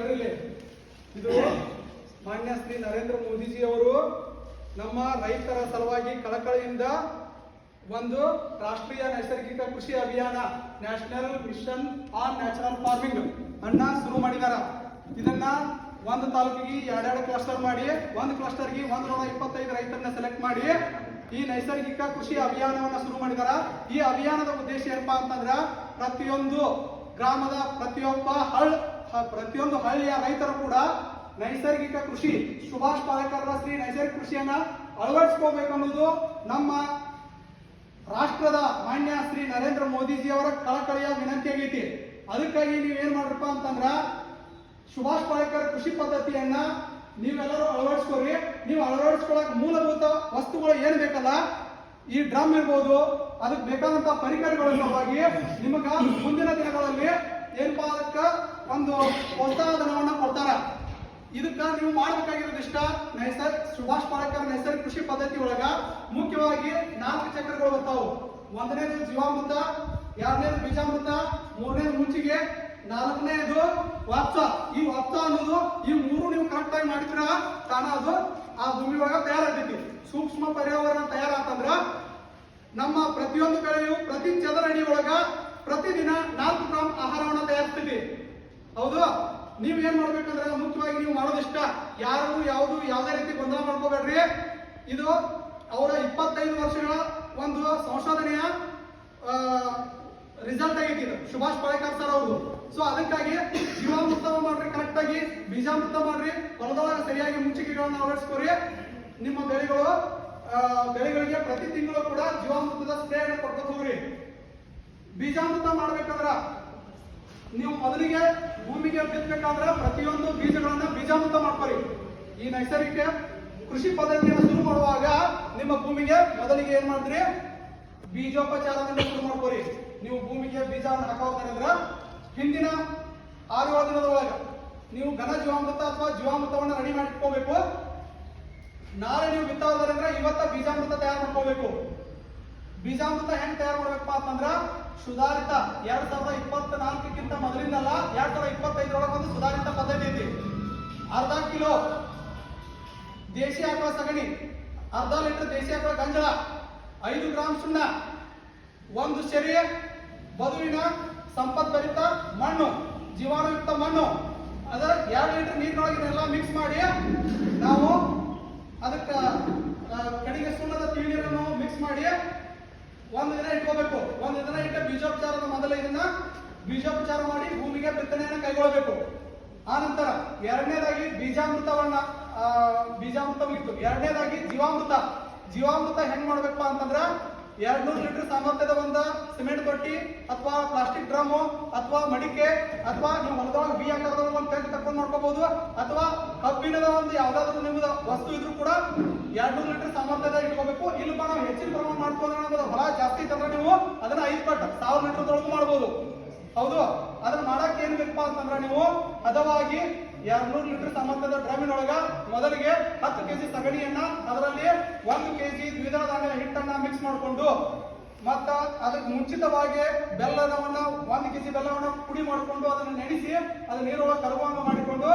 ಇದು ಮಾನ್ಯ ಶ್ರೀ ನರೇಂದ್ರ ಮೋದಿಜಿ ಅವರು ನಮ್ಮ ರೈತರ ಸಲುವಾಗಿ ಕಳಕಳಿಯಿಂದ ಒಂದು ರಾಷ್ಟ್ರೀಯ ನೈಸರ್ಗಿಕ ಕೃಷಿ ಅಭಿಯಾನ national mission on natural farming ಅನ್ನ ಶುರು ಮಾಡಿದಾರ. ಇದನ್ನ ಒಂದು ತಾಲೂಕಿಗೆ ಎರಡೆರಡು ಕ್ಲಸ್ಟರ್ ಮಾಡಿ, ಒಂದು ಕ್ಲಸ್ಟರ್ಗೆ ಒಂದ್ ನೂರ ಇಪ್ಪತ್ತೈದು ರೈತರನ್ನ ಸೆಲೆಕ್ಟ್ ಮಾಡಿ, ಈ ನೈಸರ್ಗಿಕ ಕೃಷಿ ಅಭಿಯಾನವನ್ನ ಶುರು ಮಾಡಿದಾರ. ಈ ಅಭಿಯಾನದ ಉದ್ದೇಶ ಏನಪ್ಪಾ ಅಂತಂದ್ರ ಪ್ರತಿಯೊಂದು ಗ್ರಾಮದ ಪ್ರತಿಯೊಬ್ಬ ಹಳ್ ಹ- ಪ್ರತಿಯೊಂದು ಹಳ್ಳಿಯ ರೈತರು ಕೂಡ ನೈಸರ್ಗಿಕ ಕೃಷಿ, ಸುಭಾಷ್ ಪಾಲೇಕರ್ ಶ್ರೀ ನೈಸರ್ಗಿಕ ಕೃಷಿಯನ್ನ ಅಳವಡಿಸ್ಕೋಬೇಕು ಅನ್ನೋದು ನಮ್ಮ ರಾಷ್ಟ್ರದ ಮಾನ್ಯ ಶ್ರೀ ನರೇಂದ್ರ ಮೋದಿಜಿ ಅವರ ಕಳಕಳಿಯ ವಿನಂತಿ ಆಗೈತಿ. ಅದಕ್ಕಾಗಿ ನೀವು ಏನ್ ಮಾಡ್ರಪ್ಪ ಅಂತಂದ್ರ ಸುಭಾಷ್ ಪಾಲೇಕರ್ ಕೃಷಿ ಪದ್ಧತಿಯನ್ನ ನೀವೆಲ್ಲರೂ ಅಳವಡಿಸ್ಕೋರಿ ನೀವು ಅಳವಡಿಸ್ಕೊಳಕ್ ಮೂಲಭೂತ ವಸ್ತುಗಳು ಏನ್ ಬೇಕಲ್ಲ, ಈ ಡ್ರಮ್ ಇರ್ಬೋದು ಅದಕ್ಕೆ ಬೇಕಾದಂತ ಪರಿಕರಗಳ ಸಲುವಾಗಿ ನಿಮಗ ಮುಂದಿನ ದಿನಗಳಲ್ಲಿ ಏನಪ್ಪಾ ಒಂದು ಒಂದು ಪ್ರೋತ್ಸಾಹಧನವನ್ನ ಕೊಡ್ತಾರ. ಇದಕ್ಕ ನೀವು ಮಾಡ್ಬೇಕಾಗಿರೋದಿಷ್ಟ ನೈಸರ್ ಸುಭಾಷ್ ಪಾಲಕರ್ ನೈಸರ್ಗಿಕ ಕೃಷಿ ಪದ್ಧತಿ ಒಳಗ ಮುಖ್ಯವಾಗಿ ನಾಲ್ಕು ಚಕ್ರಗಳು ಬರ್ತಾವು. ಒಂದನೇದು ಜೀವಾಮೃತ, ಎರಡನೇದು ಬೀಜಾಮೃತ, ಮೂರನೇದು ಮುಂಚಿಗೆ ನಾಲ್ಕನೇದು ವತ್ಸ ಈ ವತ್ಸ ಅನ್ನೋದು ಈ ಮೂರು ನೀವು ಕರೆಕ್ಟ್ ಆಗಿ ಮಾಡಿದ್ರ ತಾನ ಅದು ಆ ಭೂಮಿ ಒಳಗ ತಯಾರಾಗ್ತೈತಿ. ಸೂಕ್ಷ್ಮ ಪರ್ಯಾವರಣ ತಯಾರಾತಂದ್ರ ನಮ್ಮ ಪ್ರತಿಯೊಂದು ಬೆಳೆಯು ಪ್ರತಿ ಚದರ ಅಡಿ ಒಳಗ ಪ್ರತಿದಿನ ನಾಲ್ಕು ಗ್ರಾಮ್ ಆಹಾರವನ್ನು ತಯಾರಿಸ್ತೀವಿ. ಹೌದು? ನೀವು ಏನ್ ಮಾಡ್ಬೇಕಂದ್ರೆ ಮುಖ್ಯವಾಗಿ ನೀವು ಮಾಡೋದಿಷ್ಟ ಯಾರು ಯಾವುದು, ಯಾವುದೇ ರೀತಿ ಗೊಂದಲ ಮಾಡ್ಕೋಬೇಡ್ರಿ. ಇದು ಅವರ ಇಪ್ಪತ್ತೈದು ವರ್ಷಗಳ ಒಂದು ಸಂಶೋಧನೆಯ ರಿಸಲ್ಟ್ ಆಗೈತಿ ಇದು. ಸುಭಾಷ್ ಪಾಳೇಕರ್ ಸರ್ ಅವರು ಸೊ ಅದಕ್ಕಾಗಿ ಜೀವಾಮೃತ ಮಾಡ್ರಿ ಕರೆಕ್ಟ್ ಆಗಿ ಬೀಜಾಮೃತ ಮಾಡ್ರಿ. ಹೊಲದೊಳಗ ಸರಿಯಾಗಿ ಮುಂಚಿಕೆಗಳನ್ನು ಅಳವಡಿಸ್ಕೊರಿ. ನಿಮ್ಮ ಬೆಳೆಗಳು ಬೆಳೆಗಳಿಗೆ ಪ್ರತಿ ತಿಂಗಳು ಕೂಡ ಜೀವಾಮೃತದ ಸ್ಪ್ರೇ ಅನ್ನು ಕೊಡ್ಕೊತ ಹೋಗ್ರಿ. ಬೀಜಾಮೃತ ಮಾಡ್ಬೇಕಂದ್ರ ನೀವು ಮೊದಲಿಗೆ ಭೂಮಿಗೆ ಬಿತ್ತಬೇಕಾದ್ರ ಪ್ರತಿಯೊಂದು ಬೀಜಗಳನ್ನ ಬೀಜಾಮೃತ ಮಾಡ್ಕೊರಿ. ಈ ನೈಸರ್ಗಿಕ ಕೃಷಿ ಪದ್ಧತಿಯನ್ನು ಶುರು ಮಾಡುವಾಗ ನಿಮ್ಮ ಭೂಮಿಗೆ ಮೊದಲಿಗೆ ಏನ್ ಮಾಡಿದ್ರಿ ಬೀಜೋಪಚಾರದಿಂದ ಶುರು ಮಾಡ್ಕೊರಿ. ನೀವು ಭೂಮಿಗೆ ಬೀಜ ಹಾಕೋದ್ರ ಹಿಂದಿನ ಆರು ಏಳು ದಿನದ ಒಳಗೆ ನೀವು ಘನ ಜೀವಾಮೃತ ಅಥವಾ ಜೀವಾಮೃತವನ್ನು ರೆಡಿ ಮಾಡಿಟ್ಕೋಬೇಕು. ನಾಳೆ ನೀವು ಬಿತ್ತೋದ್ರಿಂದ ಇವತ್ತ ಬೀಜಾಮೃತ ತಯಾರು ಮಾಡ್ಕೋಬೇಕು. ಬೀಜಾಮೃತ ಹೆಂಗ್ ತಯಾರು ಮಾಡ್ಬೇಕಪ್ಪ ಅಂತಂದ್ರ ಸುಧಾರಿತ ಎರಡ್ ಸಾವಿರದ ಇಪ್ಪತ್ತ ನಾಲ್ಕಕ್ಕಿಂತ ಮೊದಲಿಂದಲ್ಲ ಎರಡ್ ಸಾವಿರದ ಇಪ್ಪತ್ತೈದರೊಳಗೆ ಒಂದು ಸುಧಾರಿತ ಪದ್ಧತಿ ಐತಿ. ಅರ್ಧ ಕಿಲೋ ದೇಶಿ ಆಕಳ ಸಗಣಿ, ಅರ್ಧ ಲೀಟರ್ ದೇಶಿ ಆಕಳ ಗಂಜಲ ಐದು ಗ್ರಾಮ್ ಸುಣ್ಣ, ಒಂದು ಶರೀರ ಬದುವಿನ ಸಂಪದ್ಭರಿತ ಮಣ್ಣು, ಜೀವಾಣುಯುಕ್ತ ಮಣ್ಣು. ಅದರ ಎರಡು ಲೀಟರ್ ನೀರಿನೊಳಗೆ ಮಿಕ್ಸ್ ಮಾಡಿ ನಾವು ಅದಕ್ಕೆ ಆ, ಕಡೆಗೆ ಸುಣ್ಣದ ತಿಳಿ ನೀರನ್ನು ಮಿಕ್ಸ್ ಮಾಡಿ ಒಂದು ದಿನ ಇಟ್ಕೋಬೇಕು. ಒಂದು ದಿನ ಇಟ್ಟ ಬೀಜೋಪಚಾರದ ಮೊದಲ ಇದನ್ನ ಬೀಜೋಪಚಾರ ಮಾಡಿ ಭೂಮಿಗೆ ಬಿತ್ತನೆಯನ್ನು ಕೈಗೊಳ್ಳಬೇಕು. ಆ ನಂತರ ಎರಡನೇದಾಗಿ ಬೀಜಾಮೃತವನ್ನ ಬೀಜಾಮೃತವಿತ್ತು. ಎರಡನೇದಾಗಿ ಜೀವಾಮೃತ. ಜೀವಾಮೃತ ಹೆಂಗ್ ಮಾಡ್ಬೇಕಪ್ಪ ಅಂತಂದ್ರ ಎರಡ್ ನೂರು ಲೀಟರ್ ಸಾಮರ್ಥ್ಯದ ಒಂದು ಸಿಮೆಂಟ್ ತೊಟ್ಟಿ, ಅಥವಾ ಪ್ಲಾಸ್ಟಿಕ್ ಡ್ರಮ್ ಅಥವಾ ಮಡಿಕೆ, ಅಥವಾ ನೀವು ಹೊಲದೊಳಗೆ ಬಿ ಆಕಾರದ ಒಂದು ತೆಗೆದು ತಕೊಂಡು ಮಾಡ್ಕೋಬಹುದು ಅಥವಾ ಕಬ್ಬಿಣದ ಒಂದು ಯಾವ್ದಾದ್ರು ನಿಮ್ದು ವಸ್ತು ಇದ್ರೂ ಕೂಡ ಎರಡ್ ನೂರು ಲೀಟರ್ ಸಾಮರ್ಥ್ಯದ ಇಟ್ಕೋಬೇಕು. ಇಲ್ಲಪ್ಪ ನಾವು ಹೆಚ್ಚಿನ ಪ್ರಮಾಣ ಮಾಡ್ಕೊಂಡ್ರೆ ನಮ್ಮದು ಹೊಲ ಜಾಸ್ತಿ ತಂದ್ರೆ ನೀವು ಅದನ್ನ ಐದು ಪಟ್ಟು ಸಾವಿರ ಲೀಟರ್ ತೊಳಗು ಮಾಡ್ಬೋದು. ಹೌದು, ಅದನ್ನ ಮಾಡಕ್ ಏನ್ ಬೇಕಪ್ಪ ಅಂತಂದ್ರೆ ನೀವು ಹದವಾಗಿ ಎರಡ್ನೂರು ಲೀಟರ್ ಸಾಮರ್ಥ್ಯದ ಡ್ರಮ್ಮಿನ ಒಳಗ ಮೊದಲಿಗೆ ಹತ್ತು ಕೆಜಿ ಸಗಣಿಯನ್ನ ಅದರಲ್ಲಿ ಒಂದು ಕೆಜಿ ದ್ವಿದಳ ಧಾನ್ಯದ ಹಿಟ್ಟನ್ನ ಮಿಕ್ಸ್ ಮಾಡಿಕೊಂಡು, ಮತ್ತ ಅದಕ್ಕೆ ಮುಂಚಿತವಾಗಿ ಬೆಲ್ಲದವನ್ನ ಒಂದು ಕೆಜಿ ಬೆಲ್ಲವನ್ನ ಪುಡಿ ಮಾಡಿಕೊಂಡು ಅದನ್ನು ನೆನೆಸಿ ಅದನ್ನ ನೀರೊಳಗೆ ಕರುವಾಂಗ ಮಾಡಿಕೊಂಡು,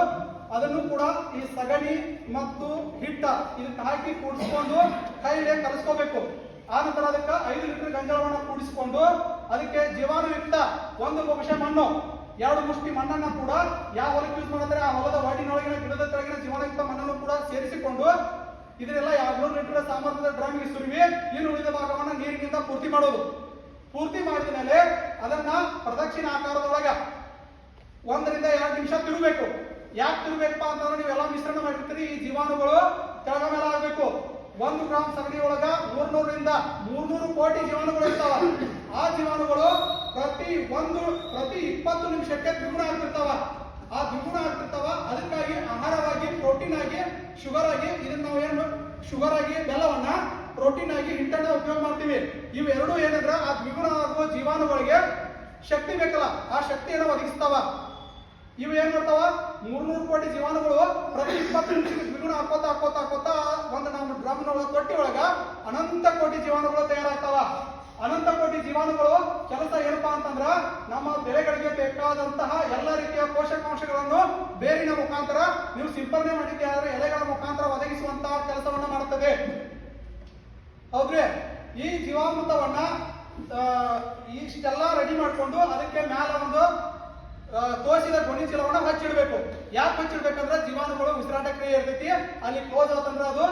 ಅದನ್ನು ಕೂಡ ಈ ಸಗಣಿ ಮತ್ತು ಹಿಟ್ಟ ಇದಕ್ಕೆ ಹಾಕಿ ಕೂಡಿಸ್ಕೊಂಡು ಕೈಗೆ ಕಲಿಸ್ಕೋಬೇಕು. ಆ ನಂತರ ಅದಕ್ಕೆ ಐದು ಲೀಟರ್ ಗಂಜಲವನ್ನ ಕೂಡಿಸಿಕೊಂಡು, ಅದಕ್ಕೆ ಜೀವಾಣುಯುಕ್ತ ಒಂದು ಬಹುಶಃ ಮಣ್ಣು ಎರಡು ಮುಷ್ಟಿ ಮಣ್ಣನ್ನ ಕೂಡ ಯಾವ ಹೊಲಕ್ಕೆ ಯೂಸ್ ಮಾಡಿದ್ರೆ ಆ ಹೊಲದ ವಾಟಿನೊಳಗಿನ ಗಿಡದ ಕೆಳಗಿನ ಜೀವನಯುಕ್ತ ಮಣ್ಣನ್ನು ಕೂಡ ಸೇರಿಸಿಕೊಂಡು ಇದನ್ನೆಲ್ಲ ಎರಡ್ನೂರು ಲೀಟರ್ ಸಾಮರ್ಥ್ಯದ ಡ್ರಮ್ಗೆ ಸುರಿವಿ ಇನ್ನು ಉಳಿದ ಭಾಗವನ್ನ ನೀರಿನಿಂದ ಪೂರ್ತಿ ಮಾಡೋದು. ಪೂರ್ತಿ ಮಾಡಿದ ಮೇಲೆ ಅದನ್ನ ಪ್ರದಕ್ಷಿಣ ಆಕಾರದೊಳಗ ಒಂದರಿಂದ ಎರಡು ನಿಮಿಷ ತಿರುಗಬೇಕು. ಯಾಕೆ ತಿರುಗಬೇಕಪ್ಪ ಅಂತಂದ್ರೆ ನೀವೆಲ್ಲ ಮಿಶ್ರಣ ಮಾಡಿರ್ತೀರಿ, ಈ ಜೀವಾಣುಗಳು ಕೆಳಗ ಮೇಲೆ ಆಗಬೇಕು. ಒಂದು ಗ್ರಾಮ್ ಸಗಣಿ ಒಳಗ ಮೂರ್ನೂರರಿಂದ ಮೂರ್ನೂರು ಕೋಟಿ ಜೀವಾಣುಗಳು ಇರ್ತಾವ. ಆ ಜೀವಾಣುಗಳು ಪ್ರತಿ ಒಂದು, ಪ್ರತಿ ಇಪ್ಪತ್ತು ನಿಮಿಷಕ್ಕೆ ದ್ವಿಗುಣ ಆಗ್ತಿರ್ತಾವ. ಆ ದ್ವಿಗುಣ ಆಗ್ತಿರ್ತಾವ, ಅದಕ್ಕಾಗಿ ಆಹಾರವಾಗಿ ಪ್ರೋಟೀನ್ ಆಗಿ ಶುಗರ್ ಆಗಿ ಇದನ್ನ ನಾವು ಏನು ಶುಗರ್ ಆಗಿ ಬೆಲ್ಲವನ್ನ ಪ್ರೋಟೀನ್ ಆಗಿ ಹಿಟ್ಟನ್ನ ಉಪಯೋಗ ಮಾಡ್ತೀವಿ. ಇವೆರಡೂ ಏನಂದ್ರೆ, ಆ ದ್ವಿಗುಣ ಆಗುವ ಜೀವಾಣುಗಳಿಗೆ ಶಕ್ತಿ ಬೇಕಲ್ಲ, ಆ ಶಕ್ತಿಯನ್ನು ಒದಗಿಸ್ತಾವ. ಇವು ಏನ್ ಮಾಡ್ತಾವ? ಮೂರ್ನೂರು ಕೋಟಿ ಜೀವಾಣುಗಳು ಪ್ರತಿ ಇಪ್ಪತ್ತು ನಿಮಿಷಕ್ಕೆ ದ್ವಿಗುಣ ಹಾಕೋತಾ ಹಾಕೋತಾ ಹಾಕೋತಾ ಒಂದು ನಮ್ಮ ಡ್ರಮ್ನ ತೊಟ್ಟಿ ಒಳಗ ಅನಂತ ಕೋಟಿ ಜೀವಾಣುಗಳು ತಯಾರಾಗ್ತಾವ. ಅನಂತ ಕೋಟಿ ಜೀವಾಣುಗಳು ಕೆಲಸ ಏನಪ್ಪಾ ಅಂತಂದ್ರ ನಮ್ಮ ಬೆಳೆಗಳಿಗೆ ಬೇಕಾದಂತಹ ಎಲ್ಲ ರೀತಿಯ ಪೋಷಕಾಂಶಗಳನ್ನು ಬೇರಿನ ಮುಖಾಂತರ, ನೀವು ಸಿಂಪರಣೆ ಮಾಡಿದ್ದೆ ಆದರೆ ಎಲೆಗಳ ಮುಖಾಂತರ ಒದಗಿಸುವಂತಹ ಕೆಲಸವನ್ನ ಮಾಡುತ್ತದೆ. ಹೌದ್ರೆ? ಈ ಜೀವಾಮೃತವನ್ನ ಇಷ್ಟೆಲ್ಲ ರೆಡಿ ಮಾಡಿಕೊಂಡು ಅದಕ್ಕೆ ಮ್ಯಾಲ ಒಂದು ತೋಸಿದ ಗೋಣಿ ಚೀಲವನ್ನ ಹಚ್ಚಿಡ್ಬೇಕು. ಯಾಕೆ ಹಚ್ಚಿಡ್ಬೇಕಂದ್ರೆ ಜೀವಾಣುಗಳು ಉಸಿರಾಟ ಕ್ರಿಯೆ ಇರ್ತೈತಿ, ಅಲ್ಲಿ ಕ್ಲೋಸ್ ಆತಂದ್ರೆ ಅದು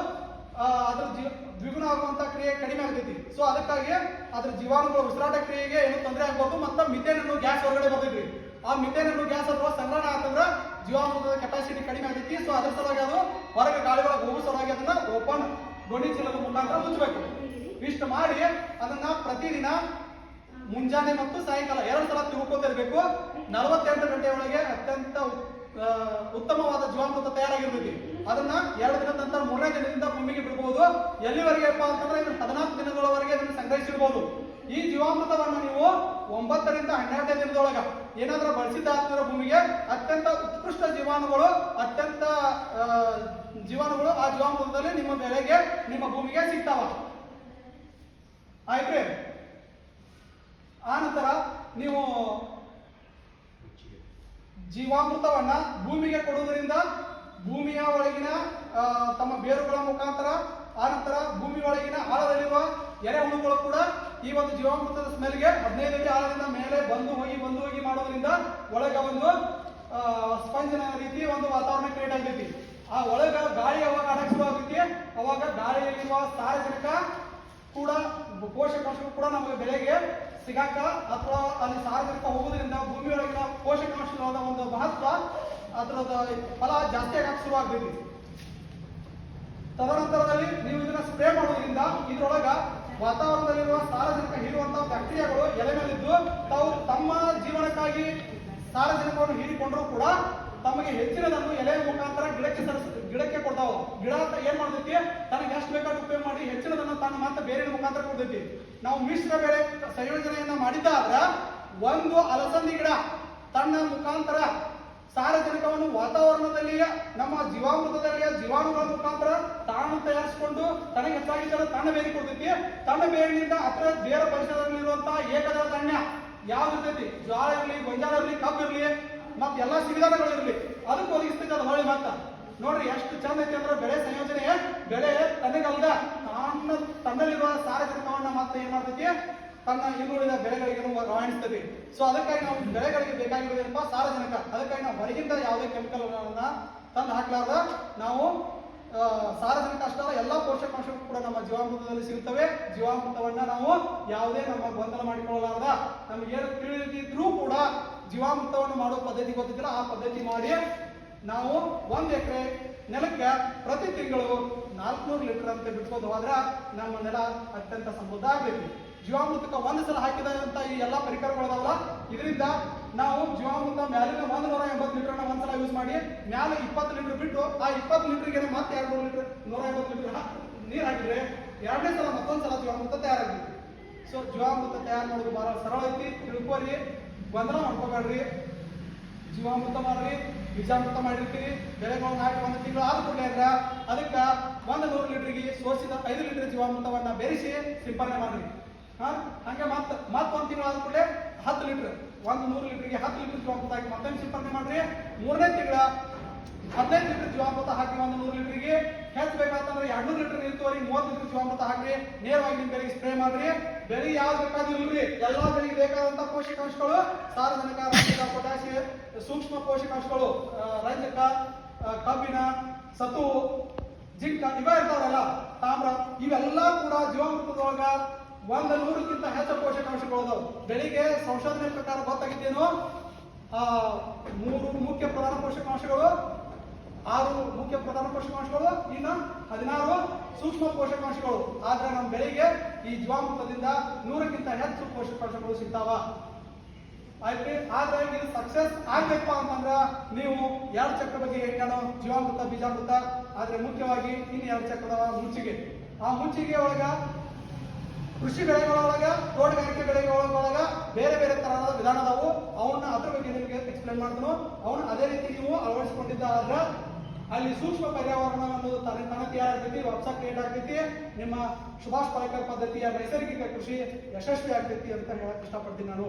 ಅದ್ರ ಜೀವ ದ್ವಿಗುಣ ಆಗುವಂತ ಕ್ರಿಯೆ ಕಡಿಮೆ ಆಗ್ತೈತಿ. ಸೊ ಅದಕ್ಕಾಗಿ ಅದ್ರ ಜೀವಾಣುಗಳ ಉಸಿರಾಟ ಕ್ರಿಯೆಗೆ ಏನು ತೊಂದರೆ ಆಗ್ಬೋದು ಮತ್ತೆ ಮಿಥೇನ್ ಅನ್ನು ಗ್ಯಾಸ್ ಹೊರಗಡೆ ಬರ್ತೈತಿ ಆ ಮಿಥೇನ್ ಅನ್ನು ಗ್ಯಾಸ್ ಅಥವಾ ಸಂಗ್ರಹಣ ಆತಂದ್ರ ಜೀವಾಮೃತದ ಕೆಪಾಸಿಟಿ ಕಡಿಮೆ ಆಗ್ತೈತಿ. ಸೊ ಅದ್ರ ಸಲುವಾಗಿ ಅದು ಹೊರಗೆ ಗಾಳಿಗಳ ಹೋಗೋ ಸಲುವಾಗಿ ಅದನ್ನ ಓಪನ್ ಗೋಣಿ ಚೀಲದ ಮುಖಾಂತರ ಮುಚ್ಚಬೇಕು. ಇಷ್ಟು ಮಾಡಿ ಅದನ್ನ ಪ್ರತಿದಿನ ಮುಂಜಾನೆ ಮತ್ತು ಸಾಯಂಕಾಲ ಎರಡು ಸಲ ತಿಳ್ಕೊತಿರ್ಬೇಕು ನಲವತ್ತೆಂಟು ಗಂಟೆ ಒಳಗೆ ಅತ್ಯಂತ ಉತ್ತಮವಾದ ಜೀವಾಮೃತ ತಯಾರಾಗಿರ್ತೈತಿ. ಅದನ್ನ ಎರಡು ದಿನದ ನಂತರ ಮೂರನೇ ದಿನದಿಂದ ಭೂಮಿಗೆ ಬಿಡಬಹುದು ಎಲ್ಲಿವರೆಗೆಪ್ಪ ಅಂತಂದ್ರೆ ಇನ್ನು ಹದಿನಾಲ್ಕು ದಿನಗಳವರೆಗೆ ಅದನ್ನು ಸಂಗ್ರಹಿಸಿರ್ಬೋದು. ಈ ಜೀವಾಮೃತವನ್ನು ನೀವು ಒಂಬತ್ತರಿಂದ ಹನ್ನೆರಡನೇ ದಿನದೊಳಗ ಏನಾದ್ರೂ ಬಳಸಿದ್ದ ಭೂಮಿಗೆ ಅತ್ಯಂತ ಉತ್ಕೃಷ್ಟ ಜೀವಾಣುಗಳು ಅತ್ಯಂತ ಜೀವಾಣುಗಳು ಆ ಜೀವಾಮೃತದಲ್ಲಿ ನಿಮ್ಮ ಬೆಳೆಗೆ ನಿಮ್ಮ ಭೂಮಿಗೆ ಸಿಗ್ತಾವ. ಆಯ್ತು ಆ ನಂತರ ನೀವು ಜೀವಾಮೃತವನ್ನ ಭೂಮಿಗೆ ಕೊಡುವುದರಿಂದ ಭೂಮಿಯ ಒಳಗಿನ ತಮ್ಮ ಬೇರುಗಳ ಮುಖಾಂತರ, ಆ ನಂತರ ಭೂಮಿ ಒಳಗಿನ ಆಳದಲ್ಲಿರುವ ಎರೆಹುಳುಗಳು ಕೂಡ ಈ ಒಂದು ಜೀವಾಮೃತದ ಸ್ಮೆಲ್ಗೆ ಹದಿನೈದು ಆಳದಿಂದ ಮೇಲೆ ಬಂದು ಹೋಗಿ ಬಂದು ಹೋಗಿ ಮಾಡೋದ್ರಿಂದ ಒಳಗ ಒಂದು ಸ್ಪಂಜನ ರೀತಿ ಒಂದು ವಾತಾವರಣ ಕ್ರಿಯೇಟ್ ಆಗ್ತೈತಿ. ಆ ಒಳಗ ಗಾಳಿ ಯಾವಾಗ ಆಗೈತಿ ಅವಾಗ ಗಾಳಿಯಲ್ಲಿರುವ ಸಾರಜನಕ ಕೂಡ, ಪೋಷಕಾಂಶಗಳು ಕೂಡ ನಮಗೆ ಬೆಳೆಗೆ ಸಿಗಾಕ ಅಥವಾ ಅಲ್ಲಿ ಸಾರ್ವಜನಿಕ ಹೋಗೋದ್ರಿಂದ ಭೂಮಿಯೊಳಗಿನ ಪೋಷಕಾಂಶಗಳ ಒಂದು ಮಹತ್ವ ಅದರದ ಫಲ ಜಾಸ್ತಿ ಆಗಕ್ಕೆ ಶುರು ಆಗ್ತೈತಿ ತದನಂತರದಲ್ಲಿ ನೀವು ಇದನ್ನ ಸ್ಪ್ರೇ ಮಾಡೋದ್ರಿಂದ ಇದರೊಳಗ ವಾತಾವರಣದಲ್ಲಿರುವ ಸಾರಜನಕ ಹೀರುವಂತಹ ಬ್ಯಾಕ್ಟೀರಿಯಾಗಳು ಎಲೆ ಮೇಲಿದ್ದು ತಾವು ತಮ್ಮ ಜೀವನಕ್ಕಾಗಿ ಸಾರಜನಕವನ್ನು ಹೀರಿಕೊಂಡರೂ ಕೂಡ ತಮಗೆ ಹೆಚ್ಚಿನದನ್ನು ಎಲೆಯ ಮುಖಾಂತರ ಗಿಡಕ್ಕೆ ಸರಿಸ, ಗಿಡಕ್ಕೆ ಕೊಡ್ತಾವ. ಗಿಡ ಅಂತ ಏನ್ ಮಾಡ್ತೈತಿ? ತನಗೆ ಎಷ್ಟು ಬೇಕಾದ ಉಪಯೋಗ ಮಾಡಿ ಹೆಚ್ಚಿನದನ್ನು ತಾನು ಮಾತ್ರ ಬೇರೆ ಮುಖಾಂತರ ಕೊಡ್ತೈತಿ. ನಾವು ಮಿಶ್ರ ಬೆಳೆ ಸಂಯೋಜನೆಯನ್ನ ಮಾಡಿದ್ದಾದ್ರ ಒಂದು ಅಲಸಂದಿ ಗಿಡ ತನ್ನ ಮುಖಾಂತರ ಸಾರಜನಕವನ್ನು ವಾತಾವರಣದಲ್ಲಿಯ ನಮ್ಮ ಜೀವಾಮೃತದಲ್ಲಿಯ ಜೀವಾಣುಗಳ ಮುಖಾಂತರ ತಾನು ತಯಾರಿಸಿಕೊಂಡು ತನಗೆ ಹೆಚ್ಚಾಗಿದ್ದರೆ ತನ್ನ ಬೇರೆ ಕೊಡ್ತೈತಿ ತನ್ನ ಬೇರಿನಿಂದ ಅಥವಾ ಬೇರೆ ಪರಿಸರದಲ್ಲಿರುವಂತಹ ಏಕದಳ ಧಾನ್ಯ ಯಾವ್ದು ಇರ್ತೈತಿ ಜೋಳ ಇರಲಿ, ಗೊಂಜಾಳ ಇರಲಿ, ಕಬ್ಬು ಇರಲಿ, ಮತ್ತೆ ಎಲ್ಲಾ ಸಿರಿಧಾನಗಳು ಇರಲಿ. ಅದಕ್ಕೆ ಒದಗಿಸ್ತೈತಿ ಅದು ಹೊಳೆ ಮತ್ತ ನೋಡ್ರಿ ಎಷ್ಟು ಚಂದ ಐತಿ ಅಂದ್ರೆ ಬೆಳೆ ಸಂಯೋಜನೆ ಬೆಳೆ ತನಗಲ್ದ ತನ್ನ ತನ್ನಲ್ಲಿರುವ ಮತ್ತೆ ಏನ್ ಮಾಡ್ತೈತಿ ತನ್ನ ಇನ್ನುಳಿದ ಬೆಳೆಗಳಿಗೆ ರವಾನಿಸ್ತದೆ ಸೊ ಅದಕ್ಕಾಗಿ ನಾವು ಬೆಳೆಗಳಿಗೆ ಬೇಕಾಗಿರೋದೇನಪ್ಪ ಸಾರಜನಕ. ಅದಕ್ಕಾಗಿ ನಾವು ಹೊರಗಿಂದ ಯಾವುದೇ ಕೆಮಿಕಲ್ ತಂದು ಹಾಕ್ಲಾರ್ದ ನಾವು ಸಾರಜನಕ ಅಷ್ಟಲ್ಲ ಎಲ್ಲಾ ಪೋಷಕಾಂಶಗಳು ಕೂಡ ನಮ್ಮ ಜೀವಾಮೃತದಲ್ಲಿ ಸಿಗುತ್ತವೆ ಜೀವಾಮೃತವನ್ನ ನಾವು ಯಾವುದೇ ನಮ್ಮ ಗೊಂದಲ ಮಾಡಿಕೊಳ್ಳಲಾರ್ದ. ನಮ್ಗೆ ಏನು ತಿಳಿದಿದ್ರೂ ಕೂಡ ಜೀವಾಮೃತವನ್ನು ಮಾಡೋ ಪದ್ಧತಿ ಗೊತ್ತಿದ್ರೆ ಆ ಪದ್ಧತಿ ಮಾಡಿ ನಾವು ಒಂದ್ ಎಕರೆ ನೆಲಕ್ಕೆ ಪ್ರತಿ ತಿಂಗಳು ನಾಲ್ಕುನೂರು ಲೀಟರ್ ಅಂತ ಬಿಟ್ಕೊಂಡು ಹೋದ್ರೆ ನಮ್ಮ ನೆಲ ಅತ್ಯಂತ ಸಮೃದ್ಧ ಆಗ್ಬೇಕು. ಜೀವಾಮೃತಕ್ಕೆ ಒಂದು ಸಲ ಹಾಕಿದಂತ ಈ ಎಲ್ಲಾ ಪರಿಕರಗಳದಾವಲ್ಲ ಇದರಿಂದ ನಾವು ಜೀವಾಮೃತ ಮ್ಯಾಲಿನ ಒಂದು ನೂರ ಎಂಬತ್ತು ಲೀಟರ್ನ ಒಂದ್ಸಲ ಯೂಸ್ ಮಾಡಿ, ಮ್ಯಾಲ ಇಪ್ಪತ್ತು ಲೀಟರ್ ಬಿಟ್ಟು ಆ ಇಪ್ಪತ್ತು ಲೀಟರ್ಗೆ ಮತ್ತೆ ಎರಡು ನೂರು ಲೀಟರ್, ನೂರ ಎಂಬತ್ತು ಲೀಟರ್ ನೀರು ಹಾಕಿದ್ರೆ ಎರಡನೇ ಸಲ ಮತ್ತೊಂದು ಸಲ ಜೀವಾಮೃತ ತಯಾರಾಗ್ತೈತಿ ಸೊ ಜೀವಾಮೃತ ತಯಾರು ಮಾಡೋದು ಬಹಳ ಸರಳ ಐತಿ. ತಿಳ್ಕೊರಿ, ಗೊಂದಲ ಮಾಡ್ಕೋಬೇಡ್ರಿ. ಜೀವಾಮೃತ ಮಾಡ್ರಿ. ಬೀಜಾಮೃತ ಮಾಡಿರ್ತೀರಿ ಬೆಳೆಗಳನ್ನ ಹಾಕಿ ಒಂದು ತಿಂಗಳು ಆದ ಕೂಡಲೇ ಅದಕ್ಕ ಒಂದು ನೂರು ಲೀಟರ್ಗೆ ಸೋಸಿದ ಐದು ಲೀಟರ್ ಜೀವಾಮೃತವನ್ನ ಬೆರೆಸಿ ಸಿಂಪರಣೆ ಮಾಡ್ರಿ. ಹಂಗೆ ಮತ್ತ ಮತ್ತ ಒಂದು ತಿಂಗಳು ಆದ ಕೂಡಲೇ ಹತ್ತು ಲೀಟರ್ ಒಂದು ನೂರು ಲೀಟರ್ಗೆ ಹತ್ತು ಲೀಟರ್ ಜೀವಾಮೃತ ಹಾಕಿ ಮತ್ತೊಂದು ಸಿಂಪರಣೆ ಮಾಡಿರಿ? ಮೂರನೇ ತಿಂಗಳ ಹದಿನೈದು ಲೀಟರ್ ಜೀವಾಮೃತ ಹಾಕಿ ಒಂದು ನೂರು ಲೀಟರ್ಗೆ ಹೆಚ್ಚು ಬೇಕಾತಂದ್ರೆ ಎರಡ್ನೂರು ಲೀಟರ್ ನೀರು ತೋರಿ ಮೂವತ್ತು ಲೀಟರ್ ಜೀವಾಮೃತ ಹಾಕ್ರಿ. ನೇರವಾಗಿ ನಿಮ್ ಬೆಳೆಗೆ ಸ್ಪ್ರೇ ಮಾಡ್ರಿ. ಬೆಳೆ ಯಾವ್ದು ಬೇಕಾದ್ರೂ ಎಲ್ಲಾ ಬೆಳೆಗೆ ಬೇಕಾದಂತ ಪೋಷಕಾಂಶಗಳು, ಸಾರಜನಕ ರಂಜಕ ಪೊಟ್ಯಾಸಿಯ ಸೂಕ್ಷ್ಮ ಪೋಷಕಾಂಶಗಳು ರಂಜಕ ಕಬ್ಬಿನ ಸತು, ಜಿಂಕ ಇವ ಇರ್ತಾವಲ್ಲ, ತಾಮ್ರ, ಇವೆಲ್ಲ ಕೂಡ ಜೀವಾಮೃತದೊಳಗ ಒಂದು ನೂರಕ್ಕಿಂತ ಹೆಚ್ಚು ಪೋಷಕಾಂಶಗಳು ಅದಾವ. ಬೆಳಿಗ್ಗೆ ಸಂಶೋಧನೆ ಪ್ರಕಾರ ಗೊತ್ತಾಗಿದ್ದೇನು ಮೂರು ಮುಖ್ಯ ಪ್ರಧಾನ ಪೋಷಕಾಂಶಗಳು ಆರು ಮುಖ್ಯ ಪ್ರಧಾನ ಪೋಷಕಾಂಶಗಳು ಇನ್ನು ಹದಿನಾರು ಸೂಕ್ಷ್ಮ ಪೋಷಕಾಂಶಗಳು. ಆದ್ರೆ ನಮ್ಮ ಬೆಳೆಗೆ ಈ ಜೀವಾಮೃತದಿಂದ ನೂರಕ್ಕಿಂತ ಹೆಚ್ಚು ಪೋಷಕಾಂಶಗಳು ಸಿಗ್ತಾವ. ಆಯ್ತು, ಆದ್ರೆ ಇದು ಸಕ್ಸಸ್ ಆಗ್ಬೇಕಪ್ಪ ಅಂತಂದ್ರ ನೀವು ಎರಡು ಚಕ್ರ ಬಗ್ಗೆ ಹೇಳ್ಯಾನೋ ಜೀವಾಮೃತ, ಬೀಜಾಮೃತ, ಆದ್ರೆ ಮುಖ್ಯವಾಗಿ ಇನ್ನು ಎರಡು ಚಕ್ರದ ಮುಚ್ಚಿಗೆ ಆ ಮುಚ್ಚಿಗೆ ಒಳಗ ಕೃಷಿ ಬೆಳೆಗಳೊಳಗ ತೋಟಗಾರಿಕೆ ಬೆಳೆಗಳೊಳಗ ಬೇರೆ ಬೇರೆ ತರಹದ ವಿಧಾನ ಅದಾವು. ಅವನ್ನ ಅದ್ರ ಬಗ್ಗೆ ನಿಮಗೆ ಎಕ್ಸ್ಪ್ಲೇನ್ ಮಾಡ್ತಾನೋ. ಅವನ್ನ ಅದೇ ರೀತಿ ನೀವು ಅಳವಡಿಸಿಕೊಂಡಿದ್ದ ಆದ್ರ ಅಲ್ಲಿ ಸೂಕ್ಷ್ಮ ಪರ್ಯಾವರಣ ಅನ್ನೋದು ತನ್ನ ತನ ತಯಾರಾಗ್ತೈತಿ ಹೊಸ ಕ್ರಿಯೇಟ್ ಆಗ್ತೈತಿ ನಿಮ್ಮ ಸುಭಾಷ್ ಪಾಯಕ ಪದ್ಧತಿಯ ನೈಸರ್ಗಿಕ ಕೃಷಿ ಯಶಸ್ವಿ ಆಗ್ತೈತಿ ಅಂತ ಹೇಳಕ್ ಇಷ್ಟಪಡ್ತೀನಿ ನಾನು.